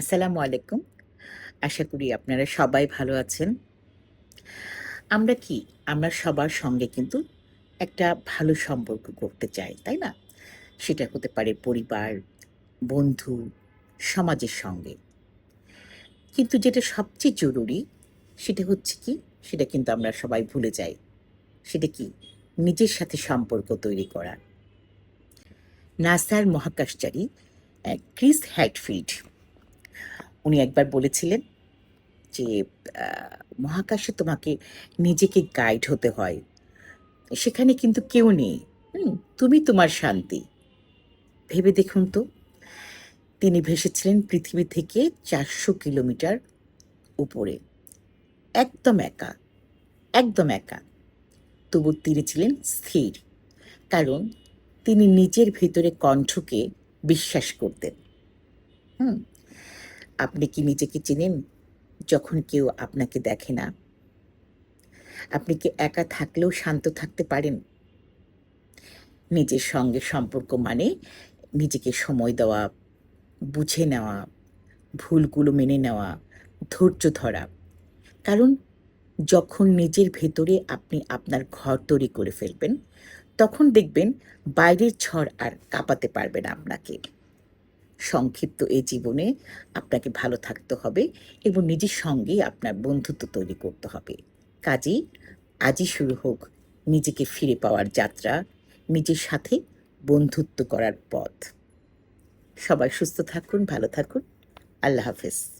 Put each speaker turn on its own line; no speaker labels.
আসসালামু আলাইকুম। আশা করি আপনারা সবাই ভালো আছেন। আমরা কি? আমরা সবার সঙ্গে কিন্তু একটা ভালো সম্পর্ক করতে চাই, তাই না? সেটা হতে পারে পরিবার, বন্ধু, সমাজের সঙ্গে। কিন্তু যেটা সবচেয়ে জরুরি সেটা হচ্ছে কি? সেটা কিন্তু আমরা সবাই ভুলে যাই। সেটা কি? নিজের সাথে সম্পর্ক তৈরি করা। নাসার মহাকাশচারী ক্রিস হ্যাটফিল্ড উনি একবার বলেছিলেন যে মহাকাশে তোমাকে নিজেকে গাইড হতে হয়। সেখানে কিন্তু কেউ নেই। তুমি তোমার শান্তি। ভেবে দেখুন তো, তিনি ভেসেছিলেন পৃথিবী থেকে চারশো কিলোমিটার উপরে। একদম একা একদম একা। তবু তিনি ছিলেন স্থির, কারণ তিনি নিজের ভিতরে কণ্ঠকে বিশ্বাস করতেন। হুম আপনি কি নিজেকে চেনেন? যখন কেউ আপনাকে দেখে না। আপনি কি একা থাকলেও শান্ত থাকতে পারেন? নিজের সঙ্গে সম্পর্ক মানে নিজেকে সময় দেওয়া, বুঝে নেওয়া, ভুলগুলো মেনে নেওয়া, ধৈর্য ধরা। কারণ যখন নিজের ভেতরে আপনি আপনার ঘর তৈরি করে ফেলবেন, তখন দেখবেন বাইরের ঝড় আর কাঁপাতে পারবে না আপনাকে। সংক্ষিপ্ত এই জীবনে আপনাকে ভালো থাকতে হবে এবং নিজের সঙ্গে আপনার বন্ধুত্ব তৈরি করতে হবে। কাজেই আজই শুরু হোক নিজেকে ফিরে পাওয়ার যাত্রা, নিজের সাথে বন্ধুত্ব করার পথ। সবাই সুস্থ থাকুন, ভালো থাকুন। আল্লাহ হাফেজ।